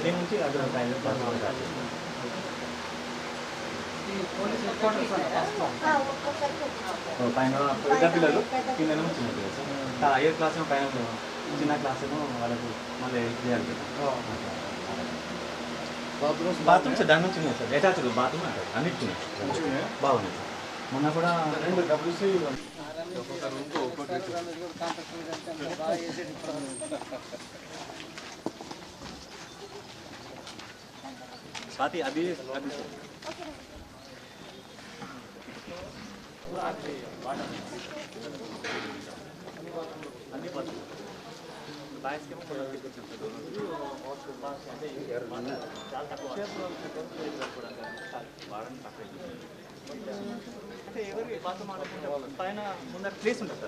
దీని నుంచి అక్కడ టైం పైన పెద్ద పిల్లలు కింద చిన్న పిల్లలు సార్. హైయర్ క్లాస్ పైన చిన్న క్లాస్ ఏమో వాళ్ళకు మళ్ళీ చేయాలి బాత్రూమ్స్ దాని నుంచి సార్. అటాచ్డ్ బాత్రూమ్ అంటారు. అన్నిటి బాగున్నాయి? సార్ మొన్న కూడా రెండు డబ్ల్యూసీ స్వాతి అది అది అన్ని పద్ధతులు బాయ్స్కి ఏమో కొంచెం చాలా తక్కువ వాడడం తక్కువ అంటే ఎవరికి బాత్రూమ్ ఆడుకుంటే పైన ముందర ప్లేస్ ఉంటుంది సార్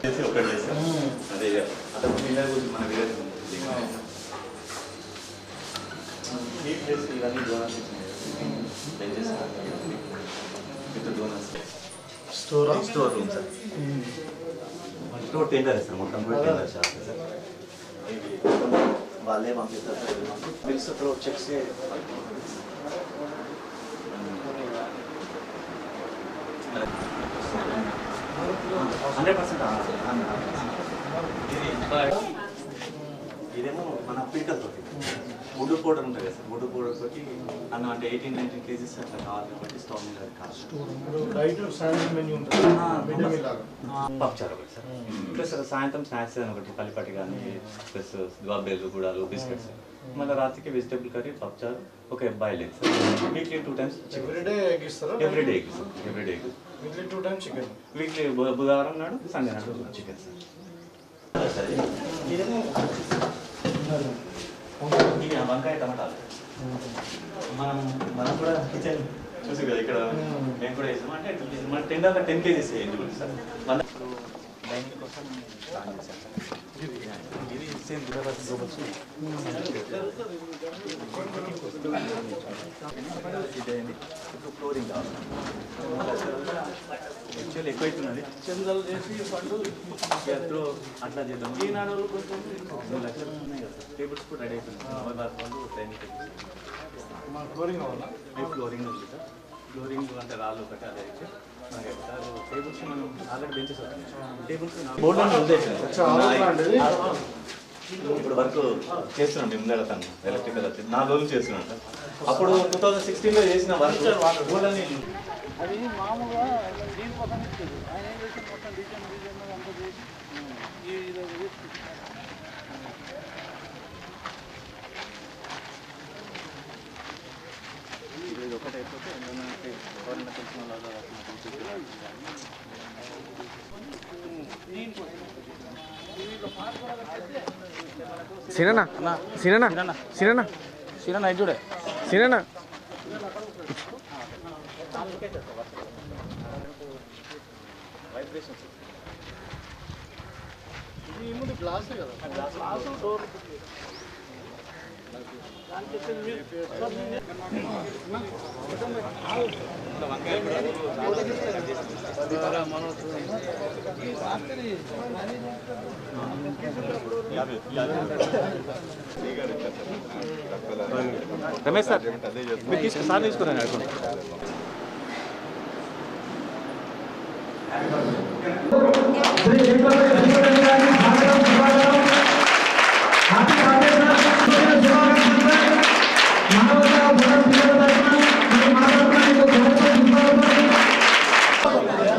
చేసి ఒకటి చేసాం అదే అక్కడ పిల్లల గురించి మన విలేజ్ ఈ ప్లేస్ ఇవన్నీ donors benches with donors స్టోరా? Store room sir. Store tender sir మొత్తం కూడా టెండర్ సార్. వాళ్ళే పంపిస్తారు సార్ బిల్స్ అప్పుడు చెక్స్ హండ్రెడ్ పర్సెంట్? ఇదేమో మన తోటి. వుడ్ పౌడర్ ఉంటుంది కదా సార్ పౌడర్ తోటి అన్నం అంటే ఎయిటీన్ నైన్టీన్ కేజీస్ అట్లా కావాలి కాబట్టి స్టవ్ మీద మిడ్ లాగా పప్పుచారు ఒకటి సార్. ప్లస్ సాయంత్రం స్నాక్స్ అని ఒకటి పల్లిపట్టి కానీ ప్లస్ బాబేలు గుడాలు బిస్కెట్స్. మళ్ళీ రాత్రికి వెజిటేబుల్ కర్రీ పప్పుచారు ఒక boil egg sir. Weekly two times everyday egg ఇస్తారా? Every day egg sir every day egg. Weekly two times chicken weekly బుధవారం నాడు సండే నాడు చికెన్ సార్. ఇది వంకాయ టమాటాలు మనం మనం కూడా కిచెన్ చూసి కదా ఇక్కడ. మేము. కూడా వేసాం అంటే మన టెన్ టెన్ కేజీస్ వేయండి సార్. మన డైనింగ్ కోసం ప్లాన్ ఇది సేమ్ ఇప్పుడు ఫ్లోరింగ్ కావాలి. యాక్చువల్ ఎక్కువ అవుతున్నది. చందలు చేసి పండు. అట్లా చేద్దాం. ఈనాడు కొంచెం మూడు లక్షలు ఉన్నాయి కదా సార్ టేబుల్స్ కూడా రెడీ అయిపోయింది టేబుల్స్ మన ఫ్లోరింగ్ కావాలా? ఫ్లోరింగ్ ఉంది సార్. ఫ్లోరింగ్ అంటే రాళ్ళు ఒకటి అదే అయితే. టేబుల్స్ మనం ఆల్రెడీ బెంచెస్ టేబుల్స్ బోర్డు? ఇప్పుడు వర్క్ చేస్తున్నాం మేము ముందర తను ఎలక్ట్రికల్ వచ్చి. నాలుగు రోజులు చేస్తున్నాం సార్. అప్పుడు టూ థౌసండ్ సిక్స్టీన్లో చేసిన వర్క్ ఊళ్ళని అది మామూలుగా దీనికోసం ఆయన ఏం చేసి మొత్తం డిజైన్ డిజైన్ అంతా చేసి ఒకటి అయిపోతే ఏమైనా ఎవరైనా తెలిసిన వాళ్ళు సిననా సిననా సిననా చూడే సిననా వైబ్రేషన్స్ ఇది ఏముంది గ్లాసే కదా. గ్లాసు డోర్ రమేష్ సార్ మీరు తీసుకు సార్ తీసుకున్నాను అడుగుతాను.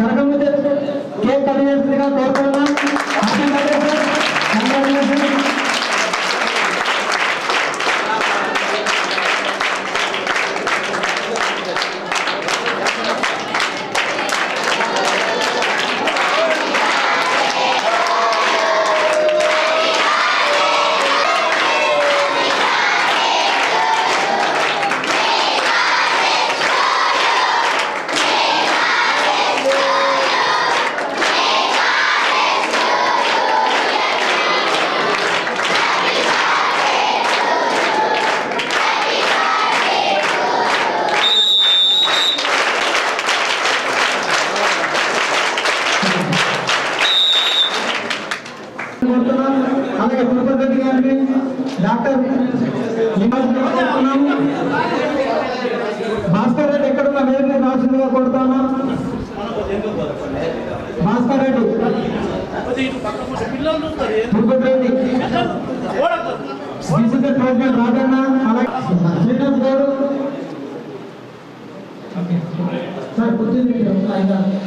సరకము కేక్ కట్ చేస్తుందిగా కోరుతున్నాం ఆయన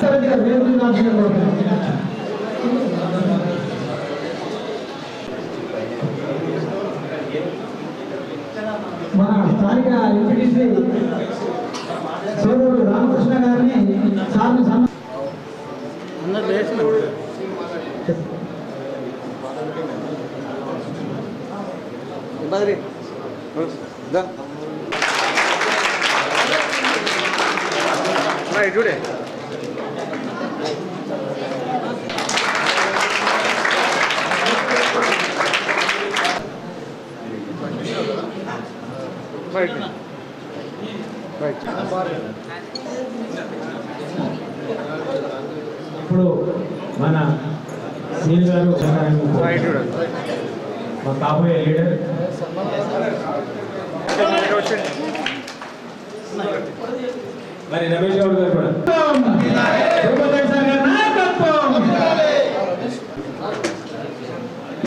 సరే గారు వేరుని ఇప్పుడు మన సీన్ గారు మా కాబోయే లీడర్. మరి రమేష్ గౌడ్ గారు కూడా.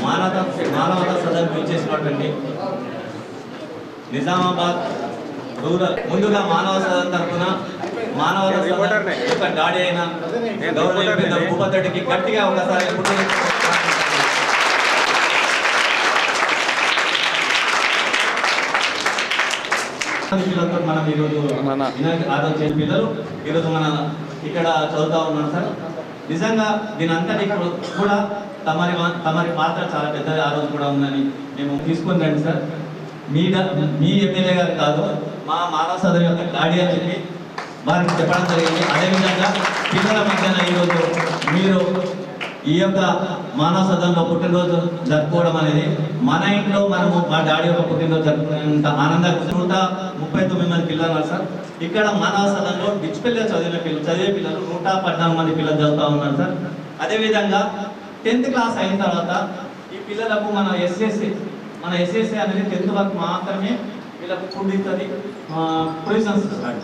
మానవత మానవత సదన్ చేసినటువంటి నిజామాబాద్ రూరల్ ముందుగా మానవ సదన్ తరఫున రిపోర్టర్నే. యొక్క డాడీ అయిన నేను గౌరవ రిపోర్టర్నే. భూపతికి గట్టిగా ఒకసారి పిల్లలతో మనం ఈరోజు ఆరోగ్య చేసిన పిల్లలు ఈరోజు మన ఇక్కడ చదువుతా ఉన్నాం సార్. నిజంగా దీని అంతటి కూడా తమరి తమరి పాత్ర చాలా పెద్దది. ఆ రోజు కూడా ఉందని మేము తీసుకొని రండి సార్. మీ మీ ఎమ్మెల్యే గారు కాదు మా మానవ సదరి యొక్క గాడి అని చెప్పి వారికి చెప్పడం జరిగింది. అదేవిధంగా పిల్లల మధ్యన ఈరోజు మీరు ఈ యొక్క మానవ సదనంలో పుట్టినరోజు జరుపుకోవడం అనేది మన ఇంట్లో మనము మా డాడీ యొక్క పుట్టినరోజు జరుపుకునేంత ఆనందంగా నూట ముప్పై తొమ్మిది మంది పిల్లలు సార్. ఇక్కడ మానవ సదనంలో పిల్లలు చదివిన పిల్లలు చదివే పిల్లలు నూట పద్నాలుగు మంది పిల్లలు చదువుతూ ఉన్నారు సార్. అదేవిధంగా టెన్త్ క్లాస్ అయిన తర్వాత ఈ పిల్లలకు మన ఎస్ఎస్సి మన ఎస్ఎస్సి అనేది టెన్త్ వరకు మాత్రమే వీళ్ళకు ఫుడ్ ఇస్తుంది ప్రొవిజన్స్ సార్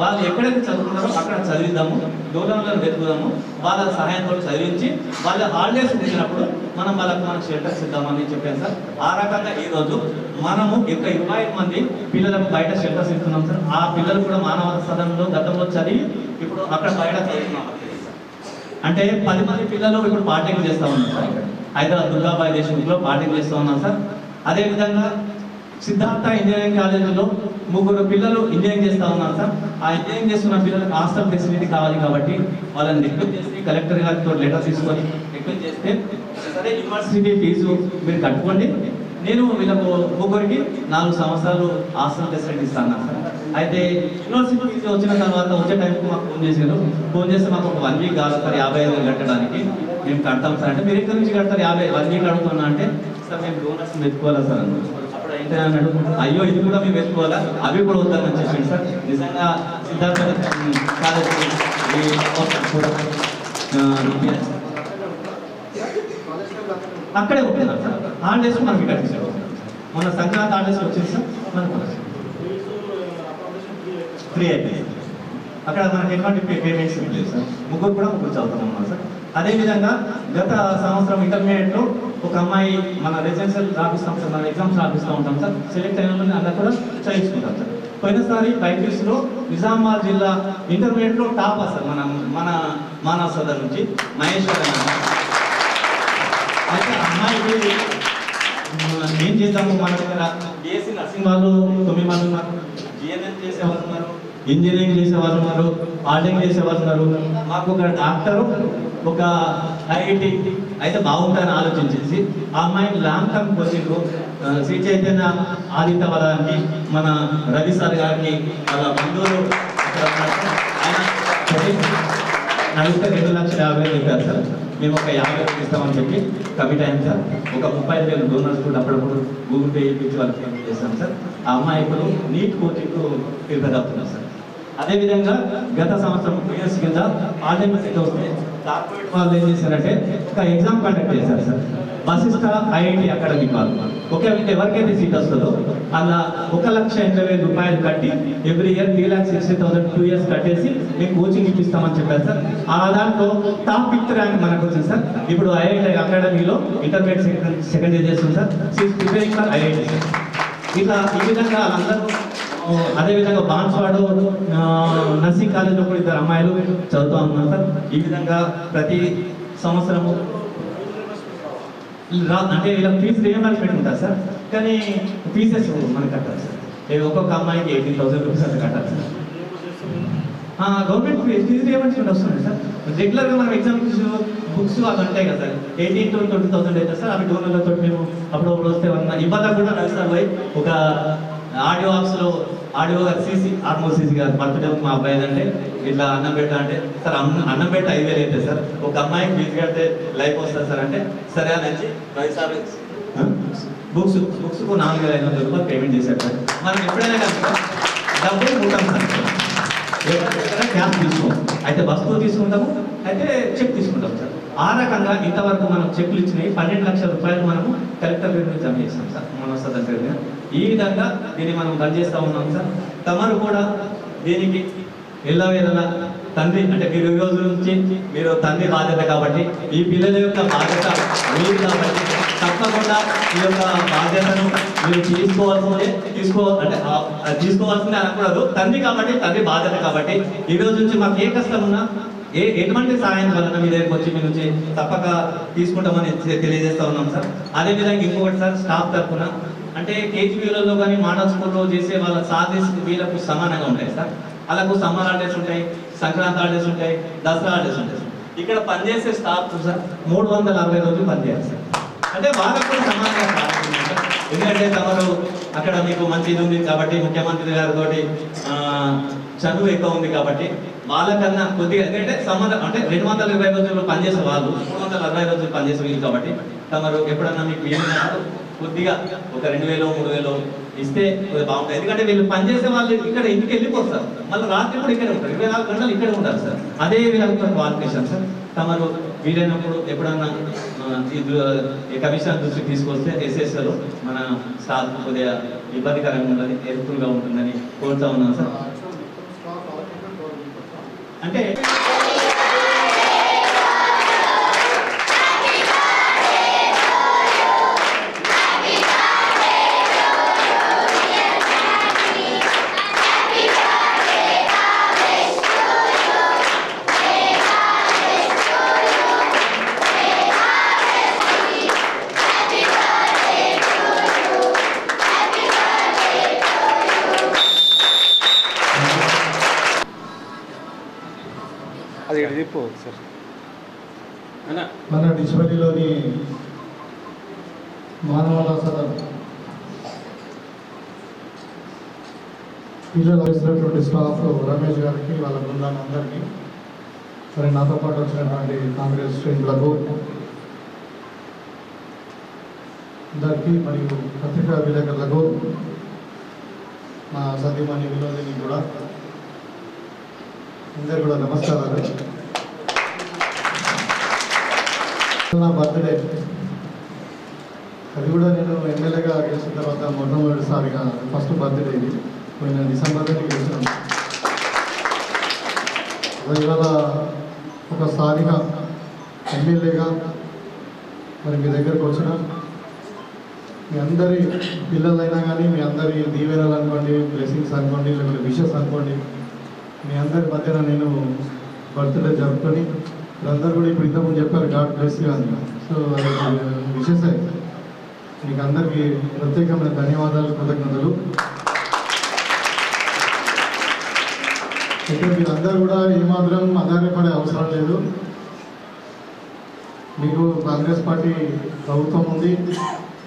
వాళ్ళు ఎక్కడైతే చదువుకున్నారో అక్కడ చదివిద్దాము దూరంలో వెతుకుదాము వాళ్ళ సహాయంతో చదివించి వాళ్ళ హాలిడేస్ ఇచ్చినప్పుడు మనం వాళ్ళకి మనం షెల్టర్స్ ఇద్దామని చెప్పాను సార్. ఆ రకంగా ఈరోజు మనము ఇంకా ఇరవై ఐదు మంది పిల్లలకు బయట షెల్టర్స్ ఇస్తున్నాం సార్. ఆ పిల్లలు కూడా మానవ సదనంలో గతంలో చదివి ఇప్పుడు అక్కడ బయట చదువుతున్నాం. అంటే పది మంది పిల్లలు ఇప్పుడు పార్టింగ్ చేస్తూ ఉన్నాం సార్. ఇక్కడ. హైదరాబాద్ దుర్గాబాయి దేశంలో పార్టింగ్ చేస్తూ ఉన్నాం సార్. అదేవిధంగా సిద్ధార్థ ఇంజనీరింగ్ కాలేజీలో ముగ్గురు పిల్లలు ఇంజనీరింగ్ చేస్తూ ఉన్నారు సార్. ఆ ఇంజనీరింగ్ చేస్తున్న పిల్లలకు హాస్టల్ ఫెసిలిటీ కావాలి కాబట్టి వాళ్ళని రిక్వెస్ట్ చేసి కలెక్టర్ గారితో లెటర్ తీసుకొని రిక్వెస్ట్ చేస్తే సరే యూనివర్సిటీ ఫీజు మీరు కట్టుకోండి. నేను వీళ్ళకు ముగ్గురికి నాలుగు సంవత్సరాలు హాస్టల్ ఫెసిలిటీ ఇస్తాను సార్. అయితే యూనివర్సిటీ ఫీజు వచ్చిన తర్వాత వచ్చే టైంకి మాకు ఫోన్ చేశారు. ఫోన్ చేస్తే మాకు ఒక వన్ వీక్ కావాలి సార్ యాభై ఐదు వేలు కట్టడానికి. మేము కడతాం సార్ అంటే మీరు ఎక్కడి నుంచి కడతారు? యాభై వన్ వీక్ అడుగుతున్నా అంటే సార్ మేము డోనర్స్ పెట్టుకోవాలా సార్ అన్నారు. అప్పుడు అన్నాడు అయ్యో ఇది కూడా మేము వేసుకోవాలా అవి కూడా వద్దామని చెప్పింది సార్. నిజంగా సిద్ధార్థ అక్కడే ఉంటున్నారు సార్. హాలిడేస్ మనకి కట్టించారు మన సంక్రాంతి హాలిడేస్ వచ్చింది సార్. మనకు ఫ్రీ అయిపోయింది అక్కడ మనకి ఎటువంటి పేమెంట్స్ లేదు సార్. ముగ్గురు కూడా ముగ్గురు చదువుతాం సార్. అదేవిధంగా గత సంవత్సరం ఇంటర్మీడియట్లో ఒక అమ్మాయి మన రెసిడెన్షియల్ రాపిస్తాం సార్ మన ఎగ్జామ్స్ రాపిస్తూ ఉంటాం సార్. సెలెక్ట్ అయిన వాళ్ళని అందరూ కూడా చదివించుకుంటాం సార్. పోయినసారి బైపీఎస్లో నిజామాబాద్ జిల్లా ఇంటర్మీడియట్లో టాప్ సార్ మన మన మానవ సదర్ నుంచి మహేశ్వర్ అమ్మాయి. అయితే అమ్మాయికి ఏం చేద్దాము మన దగ్గర బీఎస్సీ నర్సింగ్ వాళ్ళు తొమ్మిది మంది ఉన్నారు. జిఎన్ఎన్ చేసే వాళ్ళు ఉన్నారు. ఇంజనీరింగ్ చేసే వాళ్ళు ఉన్నారు ఆర్డింగ్ చేసే వాళ్ళు ఉన్నారు. మాకు ఒక డాక్టరు ఒక ఐఐటి అయితే బాగుంటుందని ఆలోచించేసి ఆ అమ్మాయిని long term coaching Sri Chaitanya Aditya వరానికి మన రవి సార్ గారికి వాళ్ళ బంధువులు అక్కడ రెండు లక్షల యాభై వేలు చెప్పారు సార్. మేము ఒక యాభై వేలు ఇస్తామని చెప్పి కమిట్ అయ్యాం సార్. ఒక ముప్పై ఐదు వేలు డోనర్స్ కూడా అప్పుడప్పుడు గూగుల్ పే చేయించి వాళ్ళకి చేస్తాం సార్. ఆ అమ్మాయి ఇప్పుడు నీట్ కోచింగ్ ప్రిపేర్ అవుతున్నారు సార్. అదేవిధంగా గత సంవత్సరం టూ ఇయర్స్ కింద పార్లమెంట్ వస్తే కార్పొరేట్ వాళ్ళు ఏం చేశారంటే ఒక ఎగ్జామ్ కండక్ట్ చేశారు sir. Vashishta IIT academy call okay ఎవరికైతే సీట్ వస్తుందో అలా ఒక లక్ష ఎనభై వేల రూపాయలు కట్టి every year three lakh sixty thousand two years కట్టేసి మీకు కోచింగ్ ఇప్పిస్తామని చెప్పారు సార్. ఆ దాంట్లో టాప్ ఫిఫ్త్ ర్యాంక్ మనకు వచ్చింది సార్. ఇప్పుడు ఐఐటి అకాడమీలో ఇంటర్మీడియట్ సెకండ్ సెకండ్ ఇయర్ చేస్తుంది sir. Preparing for IIT. Sir ఇట్లా ఈ విధంగా అందరూ అదేవిధంగా బాన్స్వాడు నర్సింగ్ కాలేజ్లో కూడా ఇద్దరు అమ్మాయిలు చదువుతూ ఉన్నారు సార్. ఈ విధంగా ప్రతి సంవత్సరము రా- అంటే ఇలా ఫీజు రియంబర్స్మెంట్ ఉంటుంది సార్. కానీ ఫీజెస్ మనకి కట్టాలి సార్. ఒక్కొక్క అమ్మాయికి ఎయిటీన్ థౌసండ్ రూపీస్ అట్లా కట్టాలి సార్. గవర్నమెంట్ ఫీజు రియంబర్స్మెంట్ వస్తుంది సార్. రెగ్యులర్గా మనం ఎగ్జామ్స్ బుక్స్ అవి ఉంటాయి కదా sir. Eighteen to twenty thousand అయితే సార్ అవి డోనర్లతో మేము అప్పుడప్పుడు వస్తే వన్న ఇబ్బంది కూడా నడుస్తారు ఒక ఆడియో ఆప్స్లో ఆడియో గారు సీసీ ఆర్మో సీసీ గారు బర్త్డే మా అబ్బాయి అంటే ఇట్లా అన్నం పెట్ట అంటే సార్ అన్నం అన్నం పెట్టి ఐదు వేలు అయితే సార్ ఒక అమ్మాయికి ఫీజు కడితే లైఫ్ వస్తుంది సార్ అంటే సరే అని వచ్చి బుక్స్ బుక్స్ నాలుగు వేల ఐదు వందల రూపాయలు పేమెంట్ చేశారు సార్. మనం ఎప్పుడైనా కనుక డబ్బులు ఉంటాం సార్. క్యాష్ తీసుకోం. అయితే వస్తువు తీసుకుంటాము అయితే చెక్ తీసుకుంటాం సార్. ఆ రకంగా ఇంతవరకు మనం చెక్లు ఇచ్చినాయి పన్నెండు లక్షల రూపాయలు మనము కలెక్టర్ మీద జమ చేస్తాం సార్. మన వస్తుంది మీద. ఈ విధంగా దీన్ని మనం పనిచేస్తూ ఉన్నాం సార్. తమరు కూడా దీనికి ఎల్లవేళలా తండ్రి అంటే మీరు ఈ రోజు నుంచి మీరు తండ్రి బాధ్యత కాబట్టి ఈ పిల్లల యొక్క బాధ్యత మీరు కాబట్టి తప్పకుండా ఈ యొక్క బాధ్యతను మీరు తీసుకోవాల్సిందే తీసుకో అంటే తీసుకోవాల్సిందే అనకూడదు. తండ్రి కాబట్టి తండ్రి బాధ్యత కాబట్టి ఈ రోజు నుంచి మాకు ఏ కష్టం ఉన్నా ఏ ఎటువంటి సాయం వలన మీ దగ్గరకు వచ్చి మీ నుంచి తప్పక తీసుకుంటామని తె- తెలియజేస్తా ఉన్నాం సార్. అదేవిధంగా ఇంకొకటి సార్ స్టాఫ్ తరఫున అంటే కేజీబీలలో కానీ మోడల్ స్కూల్లో చేసే వాళ్ళ సాధేసి వీళ్ళకు సమానంగా ఉంటాయి సార్. వాళ్ళకు సమ్మర్ హాలిడేస్ ఉంటాయి సంక్రాంతి హాలిడేస్ ఉంటాయి దసరా హాలిడేస్ ఉంటాయి సార్. ఇక్కడ పనిచేసే స్టాఫ్ సార్ మూడు వందల అరవై రోజులు పనిచేయాలి సార్. అంటే వాళ్ళకు సమానంగా ఎందుకంటే తమరు అక్కడ మీకు మంచి ఇది ఉంది కాబట్టి ముఖ్యమంత్రి గారితో చదువు ఎక్కువ ఉంది కాబట్టి వాళ్ళకన్నా కొద్దిగా ఎందుకంటే సంబంధం అంటే రెండు వందల ఇరవై రోజులు పనిచేసే వాళ్ళు మూడు వందల అరవై రోజులు పనిచేసే వీళ్ళు కాబట్టి తమరు ఎప్పుడన్నా మీకు వీలున్నప్పుడు కొద్దిగా ఒక రెండు వేలు మూడు వేలు ఇస్తే బాగుంటుంది ఎందుకంటే వీళ్ళు పనిచేసే వాళ్ళు ఇక్కడ ఇంటికి వెళ్ళిపోతారు మళ్ళీ రాత్రి కూడా ఇక్కడే ఉంటారు. ఇరవై నాలుగు గంటలు ఇక్కడే ఉంటారు సార్. అదే విధంగా క్వాలిఫికేషన్ సార్. తమరు వీలైనప్పుడు ఎప్పుడన్నా కమిషన్ దృష్టికి తీసుకొస్తే ఎస్ఎస్లో మన స్టాఫ్ కొద్దిగా ఇబ్బందికరంగా ఉందని హెల్ప్ఫుల్గా ఉంటుందని కోరుతా ఉన్నాను సార్. అంటే యూజువల్ వేసినటువంటి స్టాఫ్ రమేష్ గారికి వాళ్ళ బృందాన్ని అందరికీ సరే నాతో పాటు వచ్చినటువంటి కాంగ్రెస్ శ్రేణులకు అందరికీ మరియు పత్రికా విలేకరులకు మా సతీమణి వినోదిని కూడా అందరు కూడా నమస్కారాలు. నా బర్త్డే. అది కూడా నేను ఎమ్మెల్యేగా గెలిచిన తర్వాత మొట్టమొదటిసారిగా ఫస్ట్ బర్త్డే ఇది. పోయిన డిసెంబర్లో గెలిచినాను అది ఒక స్థానిక ఎమ్మెల్యేగా మరి మీ దగ్గరకు వచ్చిన మీ అందరి పిల్లలైనా కానీ మీ అందరి దీవెనలు అనుకోండి బ్లెస్సింగ్స్ అనుకోండి లేకపోతే విషెస్ అనుకోండి మీ అందరి మధ్యన నేను బర్త్డే జరుపుకొని మీరందరూ కూడా ఇప్పుడు ఇంతకుముందు చెప్పారు గాడ్ బ్లెస్ అని సో అది అయితే మీకు అందరికీ ప్రత్యేకమైన ధన్యవాదాలు కృతజ్ఞతలు ఇక్కడ మీరందరూ కూడా ఏమాత్రం ఆధారపడే అవసరం లేదు. మీకు కాంగ్రెస్ పార్టీ ప్రభుత్వం ఉంది.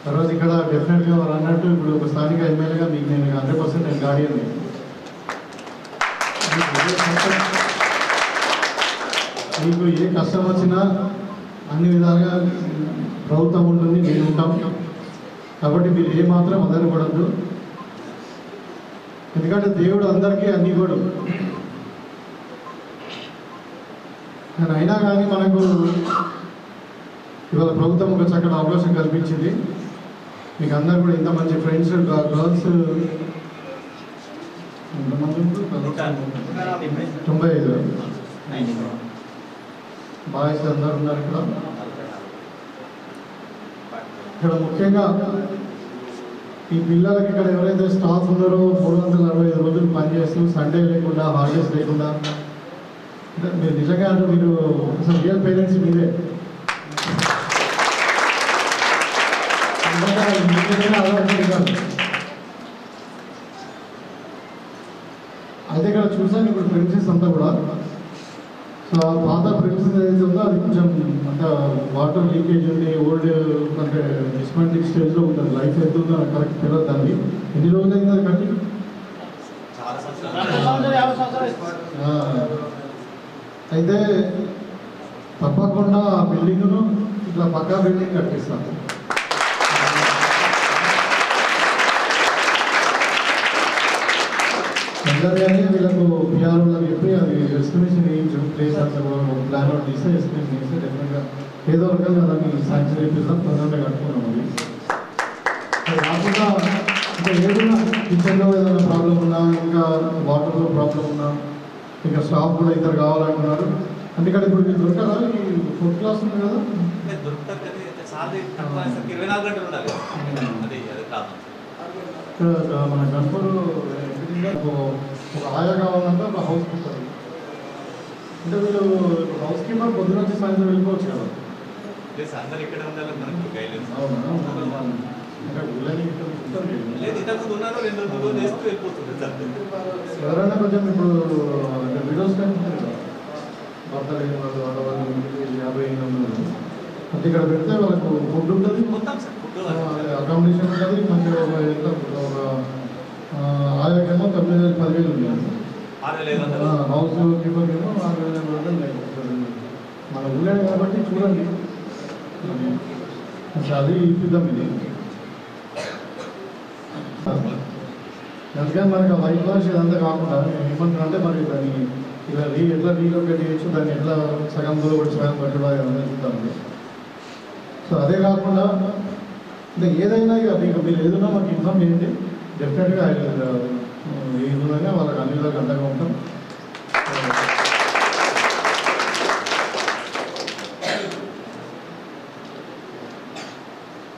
తర్వాత ఇక్కడ డెఫినెట్గా వారు అన్నట్టు ఇప్పుడు ఒక స్థానిక ఎమ్మెల్యేగా మీకు నేను హండ్రెడ్ పర్సెంట్ నేను గార్డియన్ మీకు ఏ కష్టం వచ్చినా అన్ని విధాలుగా ప్రభుత్వం ఉంటుంది మీరు ఉంటాం. కాబట్టి మీరు ఏ మాత్రం ఆధారపడద్దు. ఎందుకంటే దేవుడు అందరికీ అన్నీ కూడా కానీ అయినా కానీ మనకు ఇవాళ ప్రభుత్వం ఒక చక్కటి అవకాశం కల్పించింది. మీకు అందరు కూడా ఇంత మంచి ఫ్రెండ్స్ గర్ల్స్ తొంభై ఐదు. బాయ్స్ అందరు ఉన్నారు ఇక్కడ. ఇక్కడ ముఖ్యంగా ఈ పిల్లలకి ఇక్కడ ఎవరైతే స్టాఫ్ ఉన్నారో మూడు వందల అరవై ఐదు రోజులు పనిచేస్తూ సండే లేకుండా హాలిడేస్ లేకుండా మీరు నిజంగా అంటే మీరు అసలు రియల్ పేరెంట్స్ మీరే. అయితే ఇక్కడ చూసాను ఇప్పుడు ప్రిన్సెస్ అంతా కూడా. సో ఆ పాత ప్రిన్సెస్ ఏదైతే ఉందో అది కొంచెం అంత వాటర్ లీకేజ్ ఉంది ఓల్డ్ అంటే డిస్మాంటింగ్ స్టేజ్లో ఉంటుంది. లైఫ్ ఎంత ఉందో నాకు కరెక్ట్ తెలియదు దాన్ని. ఎన్ని రోజులు అయింది అది కట్టి సంవత్సరం యాభై సంవత్సరాలు ఆ, అయితే తప్పకుండా బిల్డింగ్ను ఇట్లా పక్కా బిల్డింగ్ కట్టిస్తాను అందరికీ వీళ్ళకు పిఆర్ఓలకు చెప్పి అది ఎస్టిమేషన్ వేయించు ప్లేస్ అసలు ప్లాన్ అవుట్ చేస్తే ఎస్టిమేషన్ చేస్తే డెఫినెట్గా ఏదో రకంగా దాన్ని శాంక్షన్ చేపిస్తాం తొందరగా కట్టుకున్నాం అది. కాకుండా ఇంకా ఏదైనా కిచెన్లో ఏదైనా ప్రాబ్లం ఉన్నా ఇంకా వాటర్లో ప్రాబ్లం ఉన్నా ఇంకా స్టాఫ్ కూడా ఇద్దరు కావాలంటున్నారు అంటే ఇక్కడ ఇప్పుడు మీరు ఈ ఫుడ్ క్లాస్ ఉంది కదా. మన గన్పూర్ ఒక ఆయా కావాలంటే ఒక హౌస్ కీపర్ అంటే వీళ్ళు హౌస్ కీపర్ పొద్దున వచ్చి సాయంత్రం వెళ్ళిపోవచ్చు కదా. అందరు ఇక్కడ ఉండాలి మనకు. లేదు ఉన్నారు రెండు మూడు వెళ్ళిపోతుంది ఎవరైనా కొంచెం ఇప్పుడు విడోస్ టైం కదా భర్త లేని వాళ్ళు ఆడవాళ్ళు యాభై ఎనిమిది వందలు అంటే ఇక్కడ పెడితే వాళ్ళకు ఫుడ్ ఉంటుంది అకామిడేషన్ ఉంటుంది మంచిగా ఒక ఎంత ఒక ఆ, ఆయాకేమో తొమ్మిది వేలు పదివేలు ఉంది హౌస్ కీపర్ ఏమో ఆరు వేల ఎనిమిది వందలు ఉన్నాయి. మన ఊళ్ళే కాబట్టి చూడండి అది ఇప్పిద్దాం ఇది అందుకని మనకి వైట్ వాష్ ఇదంతా కాకుండా ఏమంటారు అంటే మరి దాన్ని ఇలా రీ ఎట్లా రీలొకేట్ చేయొచ్చు? దాన్ని ఎట్లా సగం దూరం కూడా సగం పట్టుడా అనేది చూద్దాం సో అదే కాకుండా అంటే ఏదైనా ఇక మీకు మీరు ఏదైనా మాకు ఇన్ఫామ్ చేయండి. డెఫినెట్గా ఏది ఉన్నా వాళ్ళకి అన్ని విధాలుగా అండగా ఉంటాం.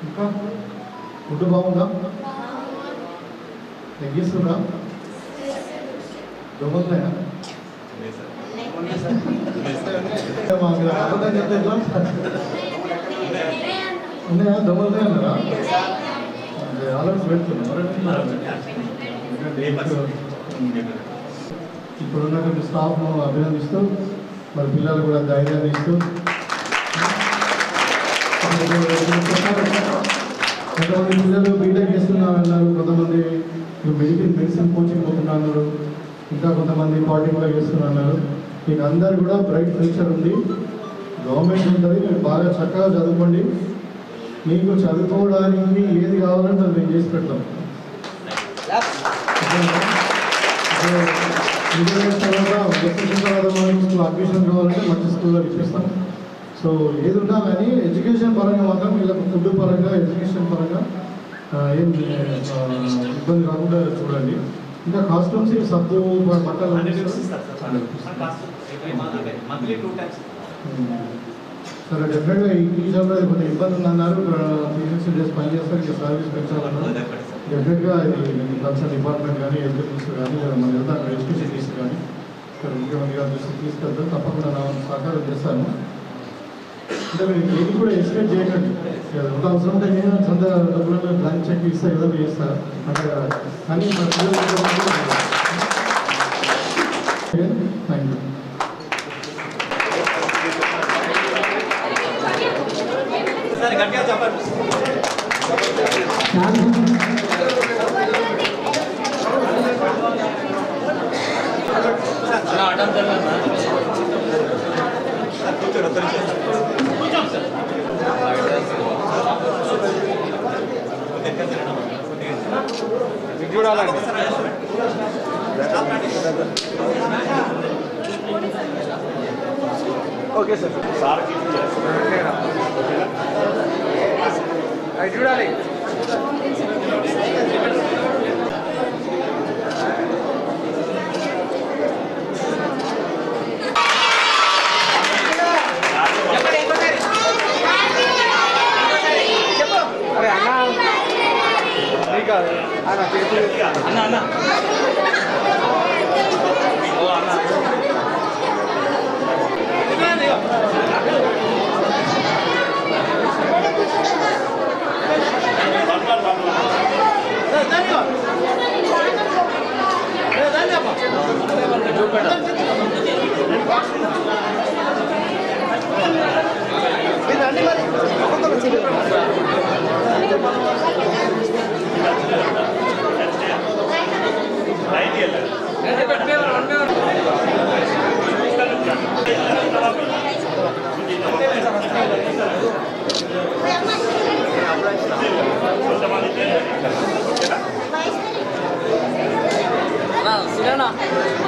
ఇంకా ఫుడ్ బాగుందా? తగ్గిస్తుందా దొంగతున్నాయా మీరు అబద్ధం చెప్తే ఎట్లా ఉన్నాయా దొంగలున్నాయి అన్నారా ఆలోచన పెడుతున్నారు ఇప్పుడు ఉన్నటువంటి స్టాఫ్ను అభినందిస్తూ మరి పిల్లలు కూడా ధైర్యాన్ని ఇస్తూ కొంతమంది పిల్లలు బీటెక్ చేస్తున్నారన్నారు కొంతమంది మెడిసిన్ మెడిసిన్ కోచింగ్ పోతున్నారు ఇంకా కొంతమంది పార్టీలో చేస్తున్నారు మీకు అందరు కూడా బ్రైట్ ఫ్యూచర్ ఉంది గవర్నమెంట్ ఉంటుంది మీరు బాగా చక్కగా చదువుకోండి. మీకు చదువుకోవడానికి ఏది కావాలంటే అది మేము చేసి పెడతాం. తర్వాత వచ్చిన తర్వాత మనకి అడ్మిషన్ కావాలంటే మంచి స్కూల్లో ఇప్పిస్తాం సో ఏది ఉన్నా కానీ ఎడ్యుకేషన్ పరంగా మాత్రం వీళ్ళకి ఫుడ్ పరంగా ఎడ్యుకేషన్ పరంగా ఏం ఇబ్బంది కాకుండా చూడండి. ఇంకా కాస్ట్యూమ్స్ సబ్బు బట్టలు Hmm. సరే డెఫినెట్గా ఈ టీచర్లో కొంచెం ఇబ్బందులు అన్నారు? త్రీ డేస్ పని చేస్తారు సర్వీస్ పెంచాలన్నారు. డెఫినెట్గా ఇది కన్సర్న్ డిపార్ట్మెంట్ కానీ ఎడ్యుకేషన్ కానీ లేదా మన ఎంత ఎడ్యుకేషన్ తీసి కానీ ఇక్కడ ముఖ్యమంత్రి గారు దృష్టికి తీసుకెళ్తారు. తప్పకుండా నా సహకారం చేస్తాను. అంటే మీరు ఏది కూడా ఎక్స్పెక్ట్ చేయకండి. ఎంత అవసరం ఉంటే నేను సొంత డబ్బులు బ్లాంక్ చెక్ ఇస్తా ఏదో చేస్తా అంటే కానీ అక్కడ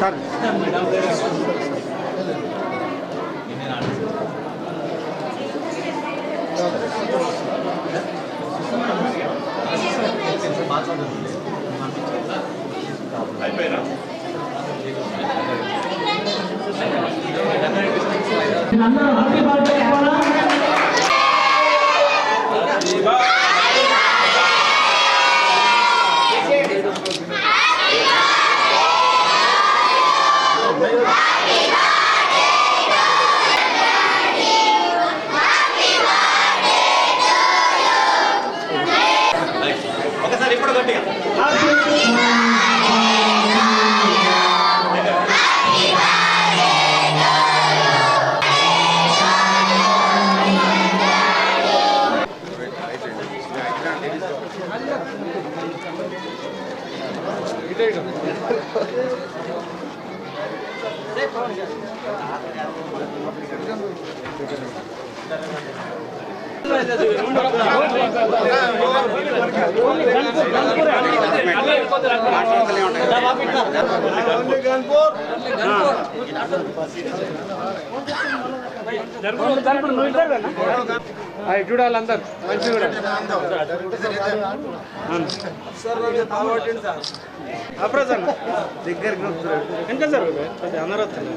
సార్ అందరూ హ్యాపీ బర్త్డే అవి గన్పూర్ చూడాలి అందరు మంచి కూడా అప్రజన్ దగ్గరికి ఇంకా సార్ అందరూ వస్తారు